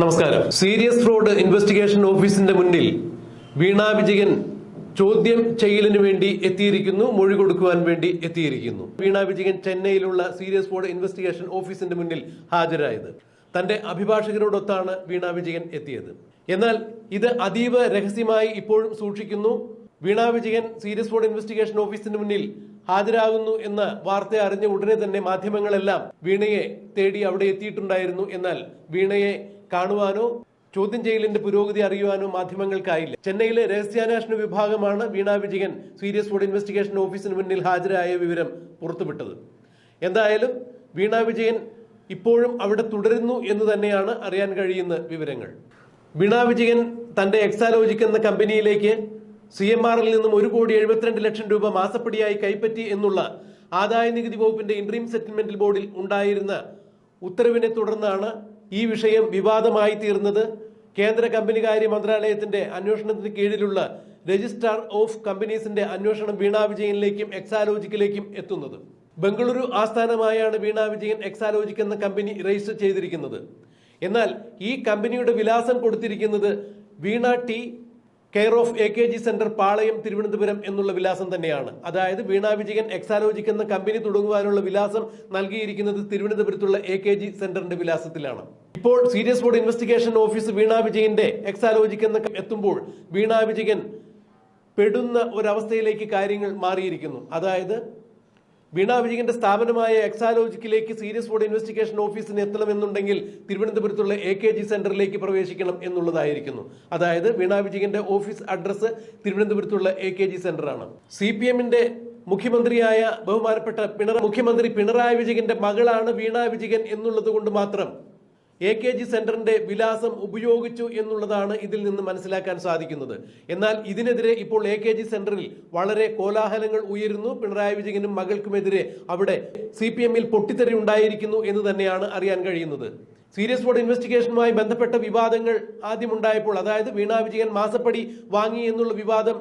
നമസ്കാരം. Serious fraud investigation ഓഫീസിന്റെ മുന്നിൽ വീണ വിജയൻ ചോദ്യം ചെയ്യലിന് വേണ്ടി എത്തിയിരിക്കുന്നു മൊഴി കൊടുക്കുവാൻ വേണ്ടി എത്തിയിരിക്കുന്നു. വീണ വിജയൻ ചെന്നൈയിലുള്ള സീരിയസ് ഫ്രോഡ് ഇൻവെസ്റ്റിഗേഷൻ ഓഫീസിന്റെ മുന്നിൽ ഹാജരായത്. തന്റെ അഭിഭാഷകരോടൊത്താണ് വീണ വിജയൻ എത്തിയത്. എന്നാൽ ഇത് അതീവ രഹസ്യമായി ഇപ്പോഴും സൂക്ഷിക്കുന്നു. Veena Vijayan serious fraud investigation ഓഫീസിന് മുന്നിൽ ഹാജരാകുന്നു എന്ന വാർത്ത അറിഞ്ഞ ഉടനെ തന്നെ മാധ്യമങ്ങളെല്ലാം വീണയെ തേടി അവിടെ എത്തിയിട്ടുണ്ടായിരുന്നു. എന്നാൽ വീണയെ കാണുവാനോ ചോദ്യം ചെയ്യലിന്റെ പുരോഗതി അറിയുവാനോ മാധ്യമങ്ങൾക്കായില്ല. ചെന്നൈയിലെ രഹസ്യാന്വേഷണ വിഭാഗമാണ് Veena Vijayan serious food investigation ഓഫീസിന് മുന്നിൽ ഹാജരായ വിവരം പുറത്തുവിട്ടത്. എന്തായാലും വീണ വിജയൻ ഇപ്പോഴും അവിടെ തുടരുന്നു എന്ന് തന്നെയാണ് അറിയാൻ കഴിയുന്ന വിവരങ്ങൾ. വീണ വിജയൻ തന്റെ എക്സാലോജിക് എന്ന കമ്പനിയിലേക്ക് സി എം ആറിൽ നിന്നും ഒരു കോടി എഴുപത്തിരണ്ട് ലക്ഷം രൂപ മാസപ്പടിയായി കൈപ്പറ്റി എന്നുള്ള ആദായ നികുതി വകുപ്പിന്റെ ഇൻട്രീം സെറ്റിൽമെന്റ് ബോർഡിൽ ഉണ്ടായിരുന്ന ഉത്തരവിനെ തുടർന്നാണ് ഈ വിഷയം വിവാദമായി തീർന്നത് കേന്ദ്ര കമ്പനി കാര്യ മന്ത്രാലയത്തിന്റെ അന്വേഷണത്തിന് കീഴിലുള്ള രജിസ്ട്രാർ ഓഫ് കമ്പനീസിന്റെ അന്വേഷണം വീണ വിജയനിലേക്കും എക്സാലോജിക്കിലേക്കും എത്തുന്നത്. ബംഗളൂരു ആസ്ഥാനമായാണ് വീണ വിജയൻ എക്സാലോജിക് എന്ന കമ്പനി രജിസ്റ്റർ ചെയ്തിരിക്കുന്നത്. എന്നാൽ ഈ കമ്പനിയുടെ വിലാസം കൊടുത്തിരിക്കുന്നത് Veena T care of A K G centre Palayam Thiruvananthapuram എന്നുള്ള വിലാസം തന്നെയാണ്. അതായത് വീണ വിജയൻ എക്സാലോജിക് എന്ന കമ്പനി തുടങ്ങുവാനുള്ള വിലാസം നൽകിയിരിക്കുന്നത് തിരുവനന്തപുരത്തുള്ള എ കെ ജി സെന്ററിന്റെ വിലാസത്തിലാണ്. ഇപ്പോൾ serious fraud investigation office Veena വിജയന്റെ എക്സാലോജിക് എന്ന എത്തുമ്പോൾ വീണ വിജയൻ പെടുന്ന ഒരവസ്ഥയിലേക്ക് കാര്യങ്ങൾ മാറിയിരിക്കുന്നു. അതായത് വീണ വിജയന്റെ സ്ഥാപനമായ എക്സാലോജിക്കിലേക്ക് സീരിയസ് ബോർഡ് ഇൻവെസ്റ്റിഗേഷൻ ഓഫീസിന് എത്തണമെന്നുണ്ടെങ്കിൽ തിരുവനന്തപുരത്തുള്ള എ കെ ജി സെന്ററിലേക്ക് പ്രവേശിക്കണം എന്നുള്ളതായിരിക്കുന്നു. അതായത് വീണ വിജയന്റെ ഓഫീസ് അഡ്രസ് തിരുവനന്തപുരത്തുള്ള എ കെ ജി സെന്ററാണ്. സി പി എമ്മിന്റെ മുഖ്യമന്ത്രിയായ ബഹുമാനപ്പെട്ട പിണറായി മുഖ്യമന്ത്രി പിണറായി വിജയന്റെ മകളാണ് വീണ വിജയൻ എന്നുള്ളത് കൊണ്ട് മാത്രം എ കെ ജി സെന്ററിന്റെ വിലാസം ഉപയോഗിച്ചു എന്നുള്ളതാണ് ഇതിൽ നിന്ന് മനസ്സിലാക്കാൻ സാധിക്കുന്നത്. എന്നാൽ ഇതിനെതിരെ ഇപ്പോൾ എ കെ ജി സെന്ററിൽ വളരെ കോലാഹലങ്ങൾ ഉയരുന്നു. പിണറായി വിജയനും മകൾക്കുമെതിരെ അവിടെ സി പി എമ്മിൽ പൊട്ടിത്തെറി ഉണ്ടായിരിക്കുന്നു എന്ന് തന്നെയാണ് അറിയാൻ കഴിയുന്നത്. സീരിയസ് ബോർഡ് ഇൻവെസ്റ്റിഗേഷനുമായി ബന്ധപ്പെട്ട വിവാദങ്ങൾ ആദ്യമുണ്ടായപ്പോൾ അതായത് വീണ വിജയൻ മാസപ്പടി വാങ്ങി എന്നുള്ള വിവാദം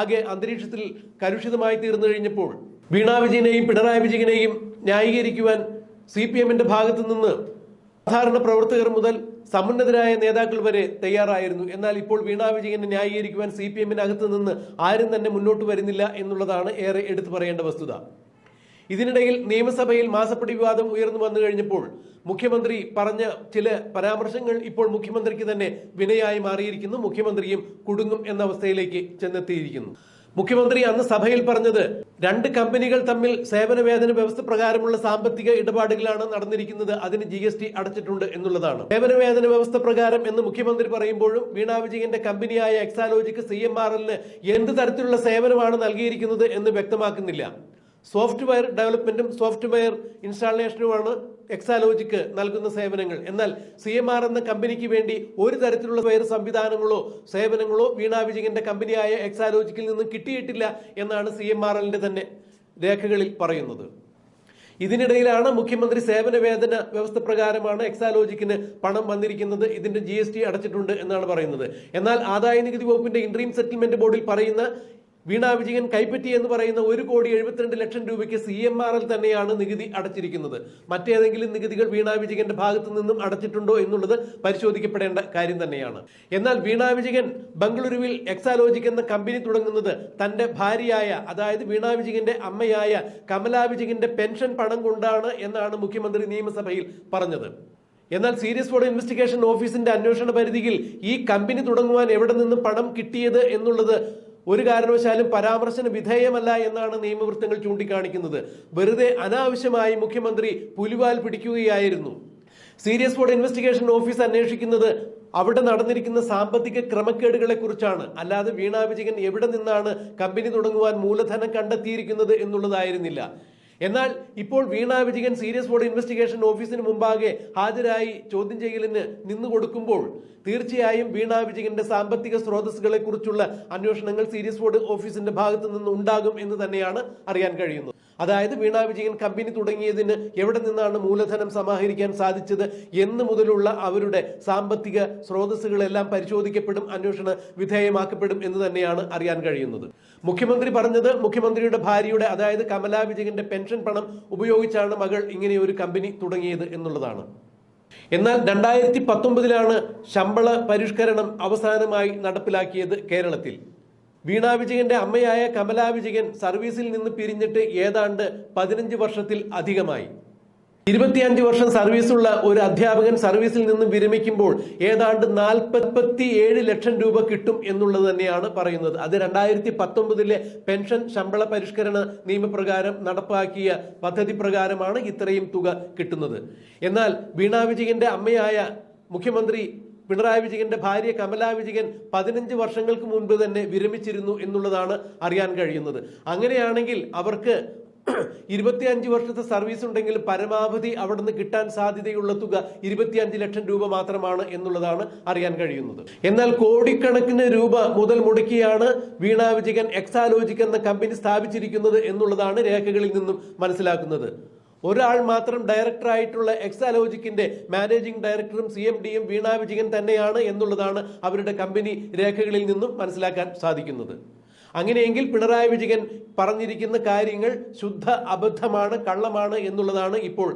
ആകെ അന്തരീക്ഷത്തിൽ കലുഷിതമായി തീർന്നു കഴിഞ്ഞപ്പോൾ വീണ വിജയനെയും പിണറായി വിജയനെയും ന്യായീകരിക്കുവാൻ സി പി എമ്മിന്റെ ഭാഗത്തു നിന്ന് സാധാരണ പ്രവർത്തകർ മുതൽ സമുന്നതരായ നേതാക്കൾ വരെ തയ്യാറായിരുന്നു. എന്നാൽ ഇപ്പോൾ വീണാ വിജയനെ ന്യായീകരിക്കുവാൻ സി പി എമ്മിനകത്ത് നിന്ന് ആരും തന്നെ മുന്നോട്ട് വരുന്നില്ല എന്നുള്ളതാണ് ഏറെ എടുത്തു പറയേണ്ട വസ്തുത. ഇതിനിടയിൽ നിയമസഭയിൽ മാസപ്പടി വിവാദം ഉയർന്നു വന്നു കഴിഞ്ഞപ്പോൾ മുഖ്യമന്ത്രി പറഞ്ഞ ചില പരാമർശങ്ങൾ ഇപ്പോൾ മുഖ്യമന്ത്രിക്ക് തന്നെ വിനയായി മാറിയിരിക്കുന്നു. മുഖ്യമന്ത്രിയും കുടുങ്ങും എന്ന അവസ്ഥയിലേക്ക് ചെന്നെത്തിയിരിക്കുന്നു. മുഖ്യമന്ത്രി അന്ന് സഭയിൽ പറഞ്ഞത് രണ്ട് കമ്പനികൾ തമ്മിൽ സേവന വേതന വ്യവസ്ഥ പ്രകാരമുള്ള സാമ്പത്തിക ഇടപാടുകളാണ് നടന്നിരിക്കുന്നത്. അതിന് ജി എസ് ടി അടച്ചിട്ടുണ്ട് എന്നുള്ളതാണ്. സേവന വേതന വ്യവസ്ഥ പ്രകാരം എന്ന് മുഖ്യമന്ത്രി പറയുമ്പോഴും വീണാ വിജയന്റെ കമ്പനിയായ എക്സാലോജിക്ക് സി എം ആർ എല്ലിന് എന്ത് തരത്തിലുള്ള സേവനമാണ് നൽകിയിരിക്കുന്നത് എന്ന് വ്യക്തമാക്കുന്നില്ല. സോഫ്റ്റ്വെയർ ഡെവലപ്മെന്റും സോഫ്റ്റ്വെയർ ഇൻസ്റ്റാളേഷനുമാണ് എക്സാലോജിക്ക് നൽകുന്ന സേവനങ്ങൾ. എന്നാൽ സി എം ആർ എന്ന കമ്പനിക്ക് വേണ്ടി ഒരു തരത്തിലുള്ള വയർ സംവിധാനങ്ങളോ സേവനങ്ങളോ വീണാ വിജയന്റെ കമ്പനിയായ എക്സാലോജിക്കിൽ നിന്നും കിട്ടിയിട്ടില്ല എന്നാണ് സി എം ആർ എല്ലിന്റെ തന്നെ രേഖകളിൽ പറയുന്നത്. ഇതിനിടയിലാണ് മുഖ്യമന്ത്രി സേവന വേതന വ്യവസ്ഥ പ്രകാരമാണ് എക്സാലോജിക്കിന് പണം വന്നിരിക്കുന്നത്. ഇതിന്റെ ജി അടച്ചിട്ടുണ്ട് എന്നാണ് പറയുന്നത്. എന്നാൽ ആദായ നികുതി വകുപ്പിന്റെ ഇൻട്രീം സെറ്റിൽമെന്റ് ബോർഡിൽ പറയുന്ന വീണ വിജയൻ കൈപ്പറ്റി എന്ന് പറയുന്ന ഒരു കോടി എഴുപത്തിരണ്ട് ലക്ഷം രൂപയ്ക്ക് സി എം ആർ എൽ തന്നെയാണ് നികുതി അടച്ചിരിക്കുന്നത്. മറ്റേതെങ്കിലും നികുതികൾ വീണ വിജയന്റെ ഭാഗത്തു നിന്നും അടച്ചിട്ടുണ്ടോ എന്നുള്ളത് പരിശോധിക്കപ്പെടേണ്ട കാര്യം തന്നെയാണ്. എന്നാൽ വീണ വിജയൻ ബംഗളൂരുവിൽ എക്സാലോജിക് എന്ന കമ്പനി തുടങ്ങുന്നത് തന്റെ ഭാര്യയായ അതായത് വീണ വിജയന്റെ അമ്മയായ കമലാ വിജയന്റെ പെൻഷൻ പണം കൊണ്ടാണ് എന്നാണ് മുഖ്യമന്ത്രി നിയമസഭയിൽ പറഞ്ഞത്. എന്നാൽ സീരിയസ് ഫോർഡ് ഇൻവെസ്റ്റിഗേഷൻ ഓഫീസിന്റെ അന്വേഷണ പരിധിയിൽ ഈ കമ്പനി തുടങ്ങുവാൻ എവിടെ നിന്ന് പണം കിട്ടിയത് എന്നുള്ളത് ഒരു കാരണവശാലും പരാമർശന വിധേയമല്ല എന്നാണ് നിയമവൃത്തങ്ങൾ ചൂണ്ടിക്കാണിക്കുന്നത്. വെറുതെ അനാവശ്യമായി മുഖ്യമന്ത്രി പുലിവാൽ പിടിക്കുകയായിരുന്നു. സീരിയസ് ഫോർഡ് ഇൻവെസ്റ്റിഗേഷൻ ഓഫീസ് അന്വേഷിക്കുന്നത് അവിടെ നടന്നിരിക്കുന്ന സാമ്പത്തിക ക്രമക്കേടുകളെ കുറിച്ചാണ് അല്ലാതെ വീണാ വിജയൻ എവിടെ നിന്നാണ് കമ്പനി തുടങ്ങുവാൻ മൂലധനം കണ്ടെത്തിയിരിക്കുന്നത് എന്നുള്ളതായിരുന്നില്ല. എന്നാൽ ഇപ്പോൾ Veena Vijayan serious fraud investigation ഓഫീസിന് മുമ്പാകെ ഹാജരായി ചോദ്യം ചെയ്യലിന് നിന്നു കൊടുക്കുമ്പോൾ തീർച്ചയായും വീണ വിജയന്റെ സാമ്പത്തിക സ്രോതസ്സുകളെ കുറിച്ചുള്ള അന്വേഷണങ്ങൾ സീരിയസ് ബോർഡ് ഓഫീസിന്റെ ഭാഗത്തു നിന്ന് ഉണ്ടാകും എന്ന് തന്നെയാണ് അറിയാൻ കഴിയുന്നത്. അതായത് വീണ വിജയൻ കമ്പനി തുടങ്ങിയതിന് എവിടെ നിന്നാണ് മൂലധനം സമാഹരിക്കാൻ സാധിച്ചത് എന്ന് മുതലുള്ള അവരുടെ സാമ്പത്തിക സ്രോതസ്സുകളെല്ലാം പരിശോധിക്കപ്പെടും അന്വേഷണ വിധേയമാക്കപ്പെടും എന്ന് തന്നെയാണ് അറിയാൻ കഴിയുന്നത്. മുഖ്യമന്ത്രി പറഞ്ഞത് മുഖ്യമന്ത്രിയുടെ ഭാര്യയുടെ അതായത് കമലാ വിജയന്റെ പെൻഷൻ പണം ഉപയോഗിച്ചാണ് മകൾ ഇങ്ങനെ ഒരു കമ്പനി തുടങ്ങിയത് എന്നുള്ളതാണ്. എന്നാൽ രണ്ടായിരത്തി പത്തൊമ്പതിലാണ് ശമ്പള പരിഷ്കരണം അവസാനമായി നടപ്പിലാക്കിയത് കേരളത്തിൽ. വീണ വിജയന്റെ അമ്മയായ കമലാ വിജയൻ സർവീസിൽ നിന്ന് പിരിഞ്ഞിട്ട് ഏതാണ്ട് പതിനഞ്ച് വർഷത്തിൽ അധികമായി. ഇരുപത്തിയഞ്ച് വർഷം സർവീസുള്ള ഒരു അധ്യാപകൻ സർവീസിൽ നിന്നും വിരമിക്കുമ്പോൾ ഏതാണ്ട് നാൽപ്പത്തി ഏഴ് ലക്ഷം രൂപ കിട്ടും എന്നുള്ളത് തന്നെയാണ് പറയുന്നത്. അത് രണ്ടായിരത്തി പത്തൊമ്പതിലെ പെൻഷൻ ശമ്പള പരിഷ്കരണ നിയമപ്രകാരം നടപ്പാക്കിയ പദ്ധതി പ്രകാരമാണ് ഇത്രയും തുക കിട്ടുന്നത്. എന്നാൽ വീണാ വിജയന്റെ അമ്മയായ മുഖ്യമന്ത്രി പിണറായി വിജയന്റെ ഭാര്യ കമലാ വിജയൻ പതിനഞ്ച് വർഷങ്ങൾക്ക് മുൻപ് തന്നെ വിരമിച്ചിരുന്നു എന്നുള്ളതാണ് അറിയാൻ കഴിയുന്നത്. അങ്ങനെയാണെങ്കിൽ അവർക്ക് ഇരുപത്തിയഞ്ച് വർഷത്തെ സർവീസ് ഉണ്ടെങ്കിൽ പരമാവധി അവിടുന്ന് കിട്ടാൻ സാധ്യതയുള്ള തുക ഇരുപത്തിയഞ്ച് ലക്ഷം രൂപ മാത്രമാണ് എന്നുള്ളതാണ് അറിയാൻ കഴിയുന്നത്. എന്നാൽ കോടിക്കണക്കിന് രൂപ മുതൽ മുടക്കിയാണ് വീണ വിജയൻ എക്സാലോജിക് എന്ന കമ്പനി സ്ഥാപിച്ചിരിക്കുന്നത് എന്നുള്ളതാണ് രേഖകളിൽ നിന്നും മനസ്സിലാക്കുന്നത്. ഒരാൾ മാത്രം ഡയറക്ടറായിട്ടുള്ള എക്സാലോജിക്കിന്റെ മാനേജിംഗ് ഡയറക്ടറും സി എം ഡിയും വീണ വിജയൻ തന്നെയാണ് എന്നുള്ളതാണ് അവരുടെ കമ്പനി രേഖകളിൽ നിന്നും മനസ്സിലാക്കാൻ സാധിക്കുന്നത്. അങ്ങനെയെങ്കിൽ പിണറായി വിജയൻ പറഞ്ഞിരിക്കുന്ന കാര്യങ്ങൾ ശുദ്ധ അബദ്ധമാണ് കള്ളമാണ് എന്നുള്ളതാണ് ഇപ്പോൾ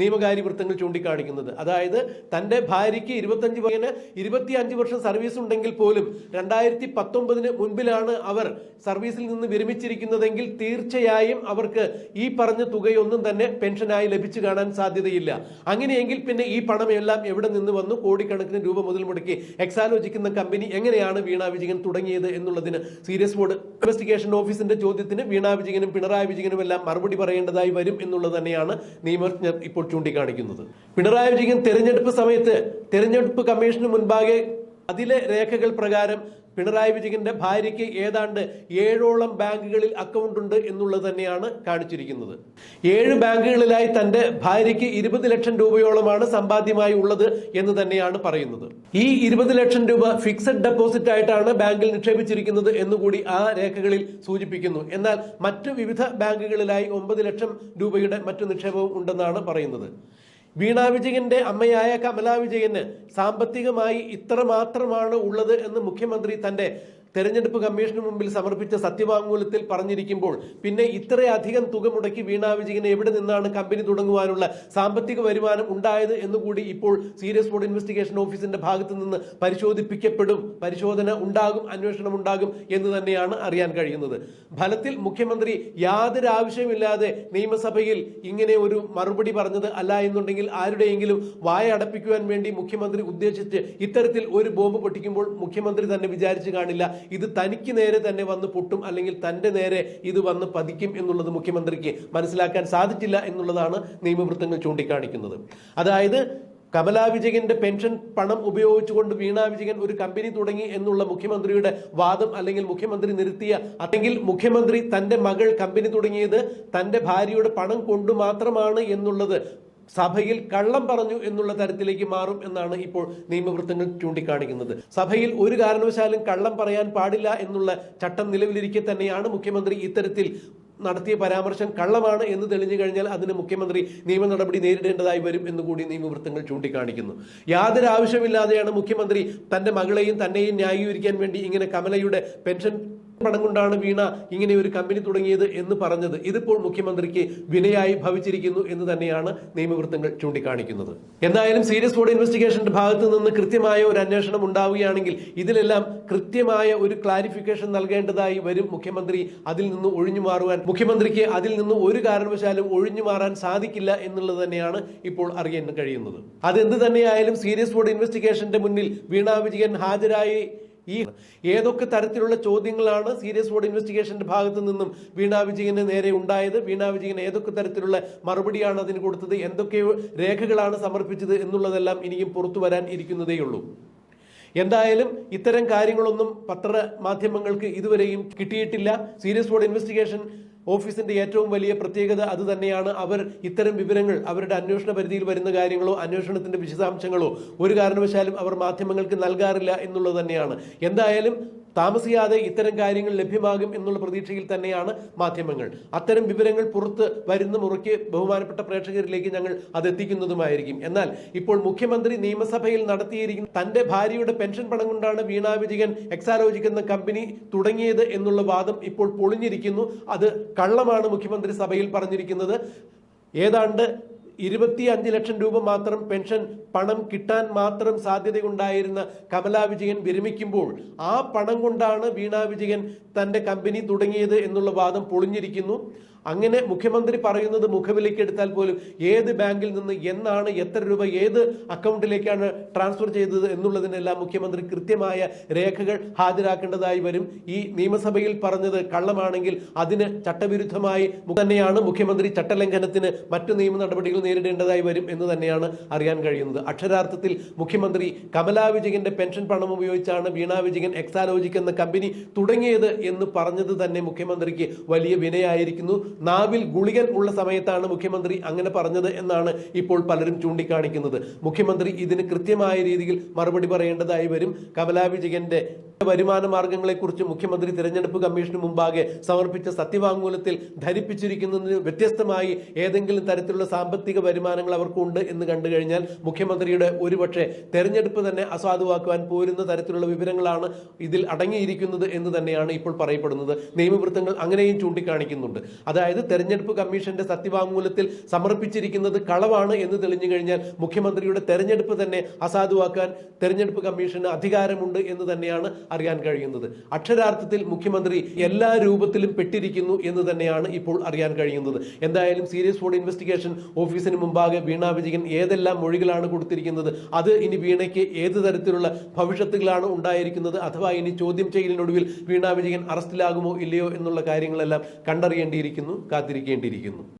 നിയമകാര്യ വൃത്തങ്ങൾ ചൂണ്ടിക്കാണിക്കുന്നത്. അതായത് തന്റെ ഭാര്യയ്ക്ക് ഇരുപത്തഞ്ച് വയന് ഇരുപത്തി അഞ്ച് വർഷം സർവീസ് ഉണ്ടെങ്കിൽ പോലും രണ്ടായിരത്തി പത്തൊമ്പതിന് മുൻപിലാണ് അവർ സർവീസിൽ നിന്ന് വിരമിച്ചിരിക്കുന്നതെങ്കിൽ തീർച്ചയായും അവർക്ക് ഈ പറഞ്ഞ തുകയൊന്നും തന്നെ പെൻഷനായി ലഭിച്ചു കാണാൻ സാധ്യതയില്ല. അങ്ങനെയെങ്കിൽ പിന്നെ ഈ പണമെല്ലാം എവിടെ നിന്ന് വന്നു? കോടിക്കണക്കിന് രൂപ മുതൽ മുടക്കി എക്സാലോചിക്കുന്ന കമ്പനി എങ്ങനെയാണ് വീണ വിജയൻ തുടങ്ങിയത് എന്നുള്ളതിന് സീരിയസ് ബോർഡ് ഇൻവെസ്റ്റിഗേഷൻ ഓഫീസിന്റെ ചോദ്യത്തിന് വീണ വിജയനും പിണറായി വിജയനും എല്ലാം മറുപടി പറയേണ്ടതായി വരും എന്നുള്ളത് തന്നെയാണ് നിയമജ്ഞർ ഇപ്പോൾ ചൂണ്ടിക്കാണിക്കുന്നത്. പിണറായി വിജയൻ തെരഞ്ഞെടുപ്പ് സമയത്ത് തെരഞ്ഞെടുപ്പ് കമ്മീഷന് മുൻപാകെ അതിലെ രേഖകൾ പ്രകാരം പിണറായി വിജയന്റെ ഭാര്യയ്ക്ക് ഏതാണ്ട് ഏഴോളം ബാങ്കുകളിൽ അക്കൗണ്ട് ഉണ്ട് എന്നുള്ളത് തന്നെയാണ് കാണിച്ചിരിക്കുന്നത്. ഏഴ് ബാങ്കുകളിലായി തന്റെ ഭാര്യയ്ക്ക് ഇരുപത് ലക്ഷം രൂപയോളമാണ് സമ്പാദ്യമായി ഉള്ളത് എന്ന് തന്നെയാണ് പറയുന്നത്. ഈ ഇരുപത് ലക്ഷം രൂപ ഫിക്സഡ് ഡെപ്പോസിറ്റ് ആയിട്ടാണ് ബാങ്കിൽ നിക്ഷേപിച്ചിരിക്കുന്നത് എന്നുകൂടി ആ രേഖകളിൽ സൂചിപ്പിക്കുന്നു. എന്നാൽ മറ്റു വിവിധ ബാങ്കുകളിലായി ഒമ്പത് ലക്ഷം രൂപയുടെ മറ്റു നിക്ഷേപവും ഉണ്ടെന്നാണ് പറയുന്നത്. വീണ വിജയന്റെ അമ്മയായ കമലാ വിജയന് സാമ്പത്തികമായി ഇത്രമാത്രമാണ് ഉള്ളത് എന്ന് മുഖ്യമന്ത്രി തന്റെ തെരഞ്ഞെടുപ്പ് കമ്മീഷന് മുമ്പിൽ സമർപ്പിച്ച സത്യവാങ്മൂലത്തിൽ പറഞ്ഞിരിക്കുമ്പോൾ പിന്നെ ഇത്രയധികം തുക മുടക്കി വീണ വിജയന് എവിടെ നിന്നാണ് കമ്പനി തുടങ്ങുവാനുള്ള സാമ്പത്തിക വരുമാനം ഉണ്ടായത് എന്നുകൂടി ഇപ്പോൾ സീരിയസ് ബോർഡ് ഇൻവെസ്റ്റിഗേഷൻ ഓഫീസിന്റെ ഭാഗത്തു നിന്ന് പരിശോധിപ്പിക്കപ്പെടും. പരിശോധന ഉണ്ടാകും അന്വേഷണം ഉണ്ടാകും എന്ന് തന്നെയാണ് അറിയാൻ കഴിയുന്നത്. ഫലത്തിൽ മുഖ്യമന്ത്രി യാതൊരു ആവശ്യമില്ലാതെ നിയമസഭയിൽ ഇങ്ങനെ ഒരു മറുപടി പറഞ്ഞത് അല്ല എന്നുണ്ടെങ്കിൽ ആരുടെയെങ്കിലും വായ അടപ്പിക്കുവാൻ വേണ്ടി മുഖ്യമന്ത്രി ഉദ്ദേശിച്ച് ഇത്തരത്തിൽ ഒരു ബോംബ് പൊട്ടിക്കുമ്പോൾ മുഖ്യമന്ത്രി തന്നെ വിചാരിച്ചു കാണില്ല. ഇത് തനിക്ക് നേരെ തന്നെ വന്ന് പൊട്ടും അല്ലെങ്കിൽ തന്റെ നേരെ ഇത് വന്ന് പതിക്കും എന്നുള്ളത് മുഖ്യമന്ത്രിക്ക് മനസ്സിലാക്കാൻ സാധിച്ചില്ല എന്നുള്ളതാണ് നിയമവൃത്തങ്ങൾ ചൂണ്ടിക്കാണിക്കുന്നത്. അതായത് കമലാ വിജയന്റെ പെൻഷൻ പണം ഉപയോഗിച്ചുകൊണ്ട് വീണാ വിജയൻ ഒരു കമ്പനി തുടങ്ങി എന്നുള്ള മുഖ്യമന്ത്രിയുടെ വാദം അല്ലെങ്കിൽ മുഖ്യമന്ത്രി നിർത്തിയ അല്ലെങ്കിൽ മുഖ്യമന്ത്രി തന്റെ മകൾ കമ്പനി തുടങ്ങിയത് തന്റെ ഭാര്യയുടെ പണം കൊണ്ട് മാത്രമാണ് എന്നുള്ളത് സഭയിൽ കള്ളം പറഞ്ഞു എന്നുള്ള തരത്തിലേക്ക് മാറും എന്നാണ് ഇപ്പോൾ നിയമവൃത്തങ്ങൾ ചൂണ്ടിക്കാണിക്കുന്നത്. സഭയിൽ ഒരു കാരണവശാലും കള്ളം പറയാൻ പാടില്ല എന്നുള്ള ചട്ടം നിലവിലിരിക്കെ തന്നെയാണ് മുഖ്യമന്ത്രി ഇത്തരത്തിൽ നടത്തിയ പരാമർശം കള്ളമാണ് എന്ന് തെളിഞ്ഞു കഴിഞ്ഞാൽ അതിന് മുഖ്യമന്ത്രി നിയമ നടപടി നേരിടേണ്ടതായി വരും എന്ന് കൂടി നിയമവൃത്തങ്ങൾ ചൂണ്ടിക്കാണിക്കുന്നു. യാതൊരു ആവശ്യമില്ലാതെയാണ് മുഖ്യമന്ത്രി തന്റെ മകളെയും തന്നെയും ന്യായീകരിക്കാൻ വേണ്ടി ഇങ്ങനെ കമലയുടെ പെൻഷൻ പണം കൊണ്ടാണ് വീണ ഇങ്ങനെ ഒരു കമ്പനി തുടങ്ങിയത് എന്ന് പറഞ്ഞത്. ഇതിപ്പോൾ മുഖ്യമന്ത്രിക്ക് വിനയായി ഭവിച്ചിരിക്കുന്നു എന്ന് തന്നെയാണ് നിയമവൃത്തങ്ങൾ ചൂണ്ടിക്കാണിക്കുന്നത്. എന്തായാലും സീരിയസ് ബോർഡ് ഇൻവെസ്റ്റിഗേഷന്റെ ഭാഗത്ത് നിന്ന് കൃത്യമായ ഒരു അന്വേഷണം ഉണ്ടാവുകയാണെങ്കിൽ ഇതിലെല്ലാം കൃത്യമായ ഒരു ക്ലാരിഫിക്കേഷൻ നൽകേണ്ടതായി വരും മുഖ്യമന്ത്രി. അതിൽ നിന്ന് ഒഴിഞ്ഞു മാറുവാൻ മുഖ്യമന്ത്രിക്ക് അതിൽ നിന്ന് ഒരു കാരണവശാലും ഒഴിഞ്ഞു മാറാൻ സാധിക്കില്ല എന്നുള്ളത് തന്നെയാണ് ഇപ്പോൾ അറിയാൻ കഴിയുന്നത്. അതെന്ത് തന്നെയായാലും സീരിയസ് ബോർഡ് ഇൻവെസ്റ്റിഗേഷന്റെ മുന്നിൽ വീണ വിജയൻ ഹാജരായി ഈ ഏതൊക്കെ തരത്തിലുള്ള ചോദ്യങ്ങളാണ് സീരിയസ് ബോർഡ് ഇൻവെസ്റ്റിഗേഷന്റെ ഭാഗത്ത് നിന്നും വീണ വിജയന് നേരെ ഉണ്ടായത്? വീണ വിജയൻ ഏതൊക്കെ തരത്തിലുള്ള മറുപടിയാണ് അതിന് കൊടുത്തത്? എന്തൊക്കെ രേഖകളാണ് സമർപ്പിച്ചത് എന്നുള്ളതെല്ലാം ഇനിയും പുറത്തു വരാൻ ഇരിക്കുന്നതേയുള്ളൂ എന്തായാലും ഇത്തരം കാര്യങ്ങളൊന്നും പത്രമാധ്യമങ്ങൾക്ക് ഇതുവരെയും കിട്ടിയിട്ടില്ല. സീരിയസ് ബോർഡ് ഇൻവെസ്റ്റിഗേഷൻ ഓഫീസിന്റെ ഏറ്റവും വലിയ പ്രത്യേകത അത് തന്നെയാണ്. അവർ ഇത്തരം വിവരങ്ങൾ അവരുടെ അന്വേഷണ പരിധിയിൽ വരുന്ന കാര്യങ്ങളോ അന്വേഷണത്തിന്റെ വിശദാംശങ്ങളോ ഒരു കാരണവശാലും അവർ മാധ്യമങ്ങൾക്ക് നൽകാറില്ല എന്നുള്ളത് തന്നെയാണ്. എന്തായാലും താമസിയാതെ ഇത്തരം കാര്യങ്ങൾ ലഭ്യമാകും എന്നുള്ള പ്രതീക്ഷയിൽ തന്നെയാണ് മാധ്യമങ്ങൾ. അത്തരം വിവരങ്ങൾ പുറത്ത് വരുന്ന മുറയ്ക്ക് ബഹുമാനപ്പെട്ട പ്രേക്ഷകരിലേക്ക് ഞങ്ങൾ അത് എത്തിക്കുന്നതുമായിരിക്കും എന്നാൽ ഇപ്പോൾ മുഖ്യമന്ത്രി നിയമസഭയിൽ നടത്തിയിരിക്കുന്ന തന്റെ ഭാര്യയുടെ പെൻഷൻ പണം കൊണ്ടാണ് വീണ വിജയൻ എക്സാലോചിക്കുന്ന കമ്പനി തുടങ്ങിയത് എന്നുള്ള വാദം ഇപ്പോൾ പൊളിഞ്ഞിരിക്കുന്നു. അത് കള്ളമാണ് മുഖ്യമന്ത്രി സഭയിൽ പറഞ്ഞിരിക്കുന്നത്. ഏതാണ്ട് ഇരുപത്തി അഞ്ച് ലക്ഷം രൂപ മാത്രം പെൻഷൻ പണം കിട്ടാൻ മാത്രം സാധ്യതയുണ്ടായിരുന്ന കമലാ വിജയൻ വിരമിക്കുമ്പോൾ ആ പണം കൊണ്ടാണ് വീണാ വിജയൻ തന്റെ കമ്പനി തുടങ്ങിയത് എന്നുള്ള വാദം പൊളിഞ്ഞിരിക്കുന്നു. അങ്ങനെ മുഖ്യമന്ത്രി പറയുന്നത് മുഖവിലേക്ക് എടുത്താൽ പോലും ഏത് ബാങ്കിൽ നിന്ന് എന്നാണ് എത്ര രൂപ ഏത് അക്കൗണ്ടിലേക്കാണ് ട്രാൻസ്ഫർ ചെയ്തത് എന്നുള്ളതിനെല്ലാം മുഖ്യമന്ത്രി കൃത്യമായ രേഖകൾ ഹാജരാക്കേണ്ടതായി വരും. ഈ നിയമസഭയിൽ പറഞ്ഞത് കള്ളമാണെങ്കിൽ അതിന് ചട്ടവിരുദ്ധമായി തന്നെയാണ് മുഖ്യമന്ത്രി ചട്ടലംഘനത്തിന് മറ്റു നിയമ നടപടികൾ നേരിടേണ്ടതായി വരും എന്ന് തന്നെയാണ് അറിയാൻ കഴിയുന്നത്. അക്ഷരാർത്ഥത്തിൽ മുഖ്യമന്ത്രി കമലാ വിജയന്റെ പെൻഷൻ പണം ഉപയോഗിച്ചാണ് വീണ വിജയൻ എക്സാലോജിക് എന്ന കമ്പനി തുടങ്ങിയത് എന്ന് പറഞ്ഞത് തന്നെ മുഖ്യമന്ത്രിക്ക് വലിയ വിനയായിരിക്കുന്നു. നാവിൽ ഗുളികൻ ഉള്ള സമയത്താണ് മുഖ്യമന്ത്രി അങ്ങനെ പറഞ്ഞത് എന്നാണ് ഇപ്പോൾ പലരും ചൂണ്ടിക്കാണിക്കുന്നത്. മുഖ്യമന്ത്രി ഇതിന് കൃത്യമായ രീതിയിൽ മറുപടി പറയേണ്ടതായി വരും. കമലാ വിജയന്റെ വരുമാന മാർഗങ്ങളെക്കുറിച്ച് മുഖ്യമന്ത്രി തിരഞ്ഞെടുപ്പ് കമ്മീഷന് മുമ്പാകെ സമർപ്പിച്ച സത്യവാങ്മൂലത്തിൽ ധരിപ്പിച്ചിരിക്കുന്നതിന് വ്യത്യസ്തമായി ഏതെങ്കിലും തരത്തിലുള്ള സാമ്പത്തിക വരുമാനങ്ങൾ അവർക്കുണ്ട് എന്ന് കണ്ടു കഴിഞ്ഞാൽ മുഖ്യമന്ത്രിയുടെ ഒരുപക്ഷെ തെരഞ്ഞെടുപ്പ് തന്നെ അസാധുവാക്കുവാൻ പോരുന്ന തരത്തിലുള്ള വിവരങ്ങളാണ് ഇതിൽ അടങ്ങിയിരിക്കുന്നത് എന്ന് തന്നെയാണ് ഇപ്പോൾ പറയപ്പെടുന്നത്. നിയമവൃത്തങ്ങൾ അങ്ങനെയും ചൂണ്ടിക്കാണിക്കുന്നുണ്ട്. അതായത് തെരഞ്ഞെടുപ്പ് കമ്മീഷന്റെ സത്യവാങ്മൂലത്തിൽ സമർപ്പിച്ചിരിക്കുന്നത് കളവാണ് എന്ന് തെളിഞ്ഞു കഴിഞ്ഞാൽ മുഖ്യമന്ത്രിയുടെ തെരഞ്ഞെടുപ്പ് തന്നെ അസാധുവാക്കാൻ തെരഞ്ഞെടുപ്പ് കമ്മീഷന് അധികാരമുണ്ട് എന്ന് തന്നെയാണ് അറിയാൻ കഴിയുന്നത്. അക്ഷരാർത്ഥത്തിൽ മുഖ്യമന്ത്രി എല്ലാ രൂപത്തിലും പെട്ടിരിക്കുന്നു എന്ന് തന്നെയാണ് ഇപ്പോൾ അറിയാൻ കഴിയുന്നത്. എന്തായാലും സീരിയസ് ഫോഡ് ഇൻവെസ്റ്റിഗേഷൻ ഓഫീസിന് മുമ്പാകെ വീണ വിജയൻ ഏതെല്ലാം മൊഴികളാണ് കൊടുത്തിരിക്കുന്നത് അത് ഇനി വീണയ്ക്ക് ഏത് തരത്തിലുള്ള ഭവിഷ്യത്തുകളാണ് ഉണ്ടായിരിക്കുന്നത് അഥവാ ഇനി ചോദ്യം ചെയ്യലിനൊടുവിൽ വീണ വിജയൻ അറസ്റ്റിലാകുമോ ഇല്ലയോ എന്നുള്ള കാര്യങ്ങളെല്ലാം കണ്ടറിയേണ്ടിയിരിക്കുന്നു. കാത്തിരിക്കേണ്ടിയിരിക്കുന്നു.